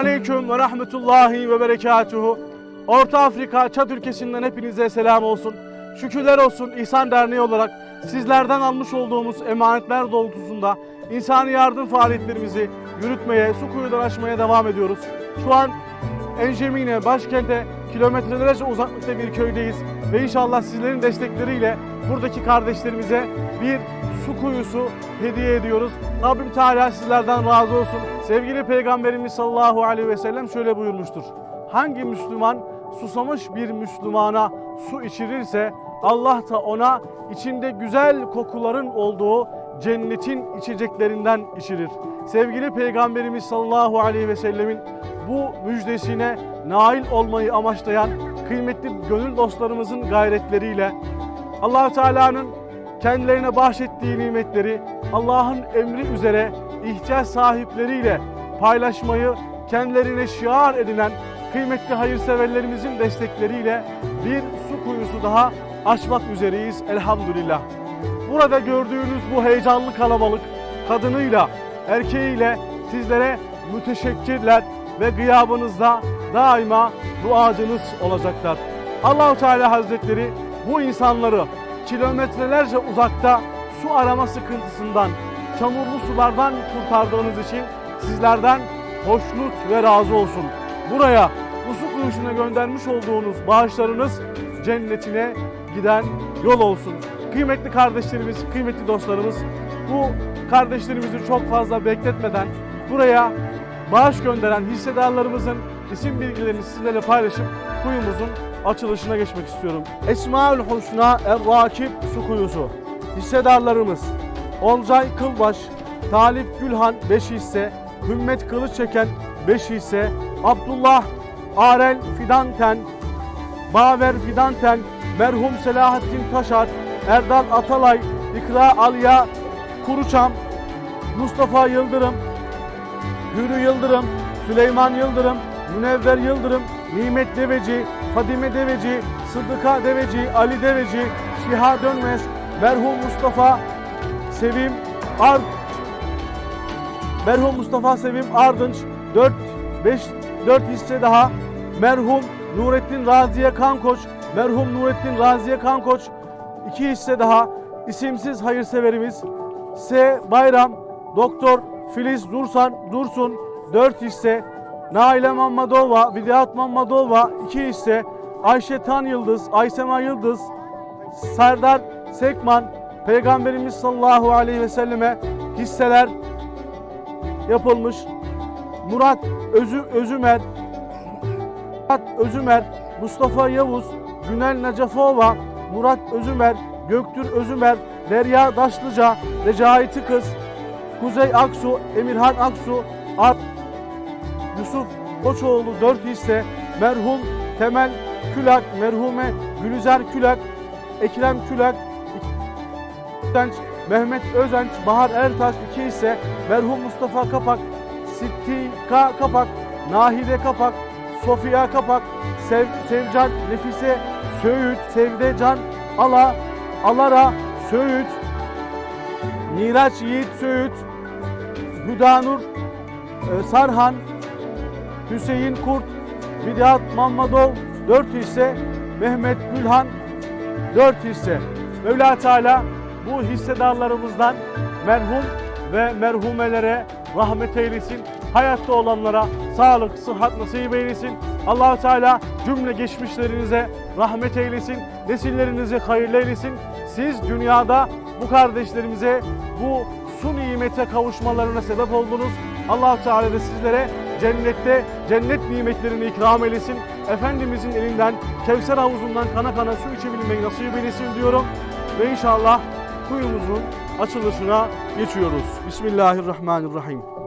Aleyküm ve rahmetullahi ve berekatuhu. Orta Afrika Çat ülkesinden hepinize selam olsun. Şükürler olsun İhsan Derneği olarak sizlerden almış olduğumuz emanetler doğrultusunda insani yardım faaliyetlerimizi yürütmeye, su kuyudan aşmaya devam ediyoruz. Şu an Enjemine, başkente kilometrelerce uzaklıkta bir köydeyiz ve inşallah sizlerin destekleriyle buradaki kardeşlerimize bir su kuyusu hediye ediyoruz. Rabbim Teala sizlerden razı olsun. Sevgili Peygamberimiz sallallahu aleyhi ve sellem şöyle buyurmuştur. Hangi Müslüman susamış bir Müslümana su içirirse Allah da ona içinde güzel kokuların olduğu cennetin içeceklerinden içirir. Sevgili Peygamberimiz sallallahu aleyhi ve sellemin bu müjdesine nail olmayı amaçlayan kıymetli gönül dostlarımızın gayretleriyle allah Teala'nın kendilerine bahşettiği nimetleri Allah'ın emri üzere ihtiyaç sahipleriyle paylaşmayı kendilerine şiar edinen kıymetli hayırseverlerimizin destekleriyle bir su kuyusu daha açmak üzereyiz elhamdülillah. Burada gördüğünüz bu heyecanlı kalabalık kadınıyla, erkeğiyle sizlere müteşekkirler ve gıyabınızda daima duacınız olacaklar. Allahu Teala Hazretleri bu insanları kilometrelerce uzakta su arama sıkıntısından, çamurlu sulardan kurtardığınız için sizlerden hoşnut ve razı olsun. Buraya bu su kuyusuna göndermiş olduğunuz bağışlarınız cennetine giden yol olsun. Kıymetli kardeşlerimiz, kıymetli dostlarımız bu kardeşlerimizi çok fazla bekletmeden buraya bağış gönderen hissedarlarımızın isim bilgilerini sizlerle paylaşıp kuyumuzun açılışına geçmek istiyorum. Esmaül Husna Er-Rakip Su Kuyusu. Hissedarlarımız Olcay Kılbaş, Talip Gülhan 5 hisse, Hümmet Kılıççeken 5 hisse, Abdullah Arel Fidanten, Baver Fidanten, merhum Selahattin Taşar, Erdal Atalay, İkra Aliya Kuruçam, Mustafa Yıldırım, Hürü Yıldırım, Süleyman Yıldırım, Münevver Yıldırım, Nimet Deveci, Fadime Deveci, Sıddıka Deveci, Ali Deveci, Şiha Dönmez, merhum Mustafa Sevim Ard Merhum Mustafa Sevim Ardınç 4 5 4 hisse daha. Merhum Nurettin Raziye Kankoç, merhum Nurettin Raziye Kankoç 2 hisse daha. İsimsiz hayırseverimiz S Bayram, Doktor Filiz Dursan Dursun 4 hisse. Naile Mammadova, Vidiyat Mammadova 2 hisse. Ayşe Tan Yıldız, Aysema Yıldız, Serdar Sekman, Peygamberimiz sallallahu aleyhi ve selleme hisseler yapılmış. Murat Özü Özümer, Murat Özümer, Mustafa Yavuz, Günel Necafova, Murat Özümer, Göktür Özümer, Derya Daşlıca, Recai Tıkız, Kuzey Aksu, Emirhan Aksu, Ar Yusuf Koçoğlu 4 hisse, merhum Temel Külak, merhume Gülüzer Külak, Ekrem Külak, Özenç, Mehmet Özenç, Bahar Ertaş 2 hisse, merhum Mustafa Kapak, Sittika Kapak, Nahide Kapak, Sofia Kapak, Sev, Sevcan, Nefise, Söğüt, Sevdecan, Ala, Alara, Söğüt, Miraç Yiğit Söğüt, Hüdanur, e, Sarhan, Hüseyin Kurt, Vidyat Mammadov 4 hisse, Mehmet Gülhan 4 hisse. Mevla Teala bu hissedarlarımızdan merhum ve merhumelere rahmet eylesin. Hayatta olanlara sağlık, sıhhat nasip eylesin. allah Teala cümle geçmişlerinize rahmet eylesin. Nesillerinizi hayırlı eylesin. Siz dünyada bu kardeşlerimize bu su nimete kavuşmalarına sebep oldunuz. allah Teala da sizlere cennette cennet nimetlerini ikram eylesin. Efendimizin elinden Kevser havuzundan kana kana su içebilmeyi nasip eylesin diyorum. Ve inşallah kuyumuzun açılışına geçiyoruz. Bismillahirrahmanirrahim.